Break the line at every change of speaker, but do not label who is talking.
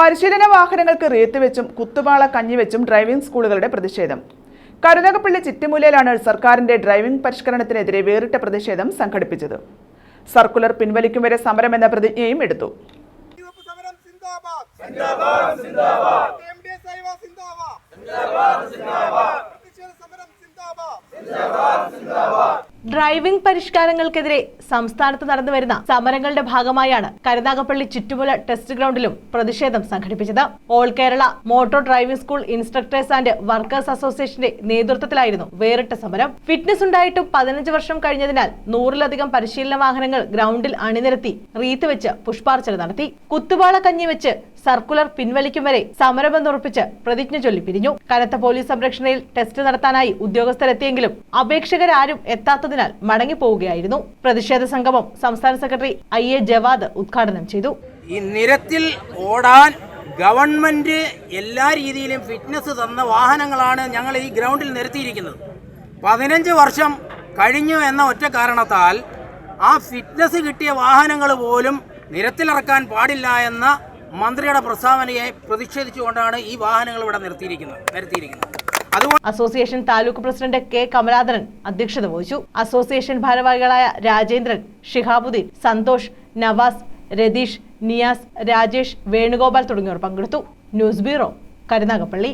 പരിശീലന വാഹനങ്ങൾക്ക് റേത്ത് വെച്ചും കുത്തുപാള കഞ്ഞിവെച്ചും ഡ്രൈവിംഗ് സ്കൂളുകളുടെ പ്രതിഷേധം. കരുനാഗപ്പള്ളി ചിറ്റുമൂലയിലാണ് സർക്കാരിന്റെ ഡ്രൈവിംഗ് പരിഷ്കരണത്തിനെതിരെ വേറിട്ട പ്രതിഷേധം സംഘടിപ്പിച്ചത്. സർക്കുലർ പിൻവലിക്കും വരെ സമരമെന്ന പ്രതിജ്ഞയും എടുത്തു.
സിന്ദാബാദ്. സിന്ദാബാദ് സിന്ദാബാദ് എംഡിഎസ് ഐവ സിന്ദാബാദ് സിന്ദാബാദ് സിന്ദാബാദ് പ്രതിഷേധ സമരം സിന്ദാബാദ്
ഡ്രൈവിംഗ് പരിഷ്കാരങ്ങൾക്കെതിരെ സംസ്ഥാനത്ത് നടന്നുവരുന്ന സമരങ്ങളുടെ ഭാഗമായാണ് കരുനാഗപ്പള്ളി ചുറ്റുമുല ടെസ്റ്റ് ഗ്രൗണ്ടിലും പ്രതിഷേധം സംഘടിപ്പിച്ചത്. All Kerala motor driving school instructors and workers അസോസിയേഷന്റെ നേതൃത്വത്തിലായിരുന്നു വേറിട്ട സമരം. ഫിറ്റ്നസ് ഉണ്ടായിട്ടും പതിനഞ്ച് വർഷം കഴിഞ്ഞതിനാൽ നൂറിലധികം പരിശീലന വാഹനങ്ങൾ ഗ്രൗണ്ടിൽ അണിനിരത്തി റീത്ത് വെച്ച് പുഷ്പാർച്ചന നടത്തി. കുത്തുവാള കഞ്ഞി വെച്ച് സർക്കുലർ പിൻവലിക്കും വരെ സമരമെന്നുറപ്പിച്ച് പ്രതിജ്ഞ ചൊല്ലി പിരിഞ്ഞു. കനത്ത പോലീസ് സംരക്ഷണയിൽ ടെസ്റ്റ് നടത്താനായി ഉദ്യോഗസ്ഥരെത്തിയെങ്കിലും അപേക്ഷകരാരും എത്താത്തതിനാൽ മടങ്ങിപ്പോവുകയായിരുന്നു. പ്രതിഷേധ സംഗമം സംസ്ഥാന സെക്രട്ടറി ഐ എ ജവാദ് ഉദ്ഘാടനം ചെയ്തു.
ഈ നിരത്തിൽ ഓടാൻ ഗവൺമെന്റ് എല്ലാ രീതിയിലും ഫിറ്റ്നസ് തന്ന വാഹനങ്ങളാണ് ഞങ്ങൾ ഈ ഗ്രൗണ്ടിൽ നിരത്തിയിരിക്കുന്നത് പതിനഞ്ച് വർഷം കഴിഞ്ഞു എന്ന ഒറ്റ കാരണത്താൽ ആ ഫിറ്റ്നസ് കിട്ടിയ വാഹനങ്ങൾ പോലും നിരത്തിലിറക്കാൻ പാടില്ല എന്ന മന്ത്രിയുടെ പ്രസ്താവനയെ പ്രതിഷേധിച്ചുകൊണ്ടാണ് ഈ വാഹനങ്ങൾ ഇവിടെ നിർത്തിയിരിക്കുന്നത് നിരത്തിയിരിക്കുന്നത്
association taluk president K Kamaladharan അധ്യക്ഷത വഹിച്ചു. അസോസിയേഷൻ ഭാരവാഹികളായ രാജേന്ദ്രൻ ഷിഹാബുദ്ദീൻ സന്തോഷ് നവാസ് രതീഷ് നിയാസ് രാജേഷ് വേണുഗോപാൽ തുടങ്ങിയവർ പങ്കെടുത്തു. News bureau Karunagappally.